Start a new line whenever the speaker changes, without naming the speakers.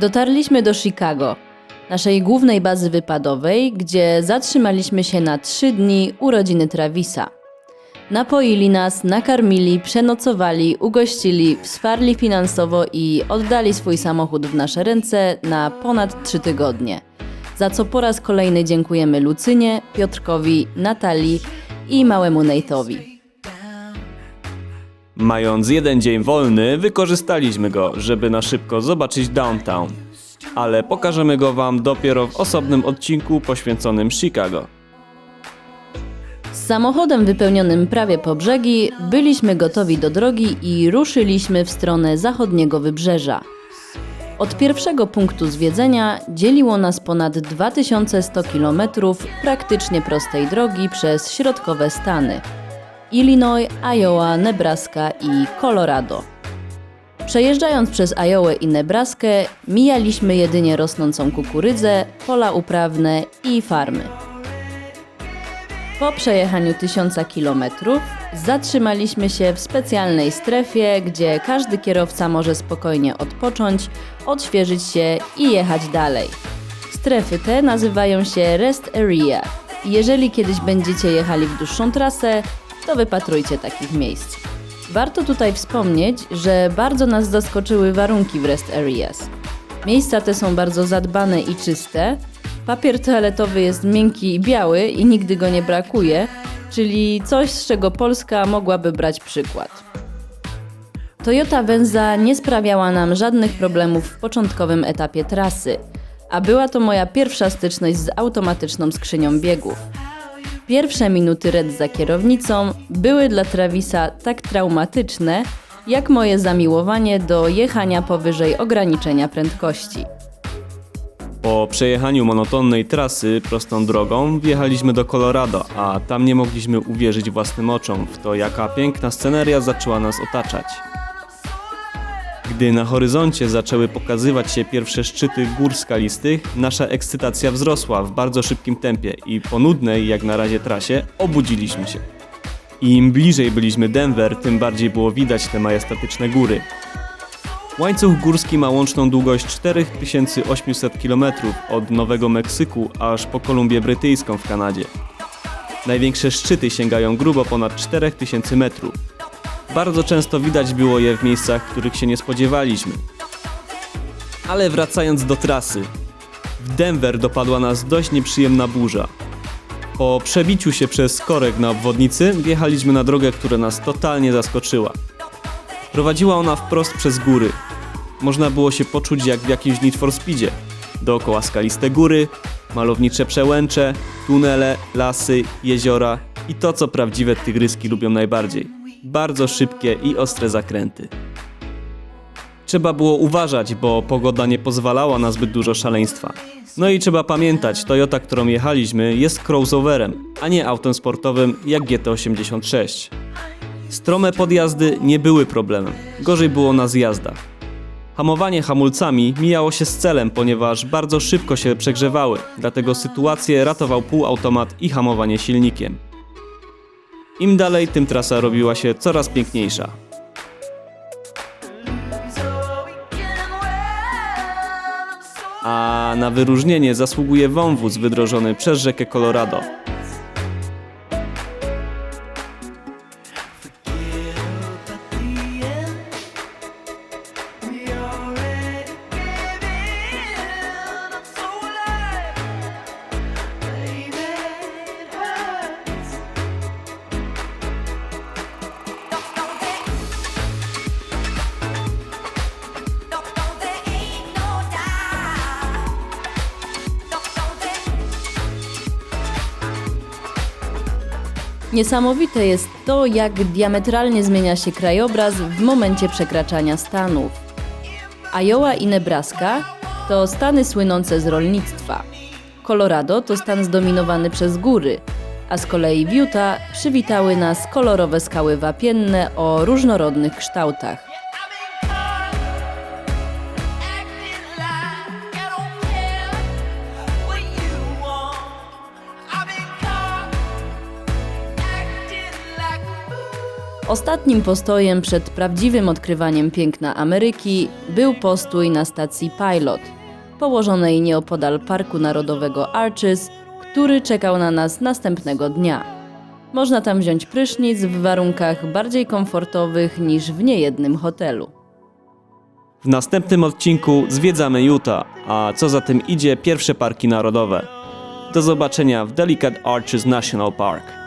Dotarliśmy do Chicago, naszej głównej bazy wypadowej, gdzie zatrzymaliśmy się na trzy dni urodziny Travisa. Napoili nas, nakarmili, przenocowali, ugościli, wsparli finansowo i oddali swój samochód w nasze ręce na ponad trzy tygodnie. Za co po raz kolejny dziękujemy Lucynie, Piotrkowi, Natalii i małemu Nate'owi.
Mając jeden dzień wolny, wykorzystaliśmy go, żeby na szybko zobaczyć downtown. Ale pokażemy go Wam dopiero w osobnym odcinku poświęconym Chicago.
Z samochodem wypełnionym prawie po brzegi byliśmy gotowi do drogi i ruszyliśmy w stronę zachodniego wybrzeża. Od pierwszego punktu zwiedzenia dzieliło nas ponad 2100 km praktycznie prostej drogi przez środkowe Stany: Illinois, Iowa, Nebraska i Colorado. Przejeżdżając przez Iowę i Nebraskę, mijaliśmy jedynie rosnącą kukurydzę, pola uprawne i farmy. Po przejechaniu tysiąca kilometrów zatrzymaliśmy się w specjalnej strefie, gdzie każdy kierowca może spokojnie odpocząć, odświeżyć się i jechać dalej. Strefy te nazywają się Rest Area. Jeżeli kiedyś będziecie jechali w dłuższą trasę, to wypatrujcie takich miejsc. Warto tutaj wspomnieć, że bardzo nas zaskoczyły warunki w Rest Areas. Miejsca te są bardzo zadbane i czyste. Papier toaletowy jest miękki i biały i nigdy go nie brakuje, czyli coś, z czego Polska mogłaby brać przykład. Toyota Venza nie sprawiała nam żadnych problemów w początkowym etapie trasy, a była to moja pierwsza styczność z automatyczną skrzynią biegów. Pierwsze minuty Red za kierownicą były dla Travisa tak traumatyczne, jak moje zamiłowanie do jechania powyżej ograniczenia prędkości.
Po przejechaniu monotonnej trasy prostą drogą wjechaliśmy do Colorado, a tam nie mogliśmy uwierzyć własnym oczom w to, jaka piękna sceneria zaczęła nas otaczać. Gdy na horyzoncie zaczęły pokazywać się pierwsze szczyty gór skalistych, nasza ekscytacja wzrosła w bardzo szybkim tempie i po nudnej jak na razie trasie obudziliśmy się. Im bliżej byliśmy Denver, tym bardziej było widać te majestatyczne góry. Łańcuch górski ma łączną długość 4800 km od Nowego Meksyku aż po Kolumbię Brytyjską w Kanadzie. Największe szczyty sięgają grubo ponad 4000 metrów. Bardzo często widać było je w miejscach, których się nie spodziewaliśmy. Ale wracając do trasy. W Denver dopadła nas dość nieprzyjemna burza. Po przebiciu się przez korek na obwodnicy wjechaliśmy na drogę, która nas totalnie zaskoczyła. Prowadziła ona wprost przez góry. Można było się poczuć jak w jakimś Need for Speedzie. Dookoła skaliste góry, malownicze przełęcze, tunele, lasy, jeziora i to, co prawdziwe tygryski lubią najbardziej. Bardzo szybkie i ostre zakręty. Trzeba było uważać, bo pogoda nie pozwalała na zbyt dużo szaleństwa. No i trzeba pamiętać, Toyota, którą jechaliśmy, jest crossoverem, a nie autem sportowym jak GT86. Strome podjazdy nie były problemem, gorzej było na zjazdach. Hamowanie hamulcami mijało się z celem, ponieważ bardzo szybko się przegrzewały, dlatego sytuację ratował półautomat i hamowanie silnikiem. Im dalej, tym trasa robiła się coraz piękniejsza. A na wyróżnienie zasługuje wąwóz wydrożony przez rzekę Colorado.
Niesamowite jest to, jak diametralnie zmienia się krajobraz w momencie przekraczania stanów. Iowa i Nebraska to stany słynące z rolnictwa. Colorado to stan zdominowany przez góry, a z kolei w Utah przywitały nas kolorowe skały wapienne o różnorodnych kształtach. Ostatnim postojem przed prawdziwym odkrywaniem piękna Ameryki był postój na stacji Pilot, położonej nieopodal Parku Narodowego Arches, który czekał na nas następnego dnia. Można tam wziąć prysznic w warunkach bardziej komfortowych niż w niejednym hotelu.
W następnym odcinku zwiedzamy Utah, a co za tym idzie pierwsze parki narodowe. Do zobaczenia w Delicate Arches National Park.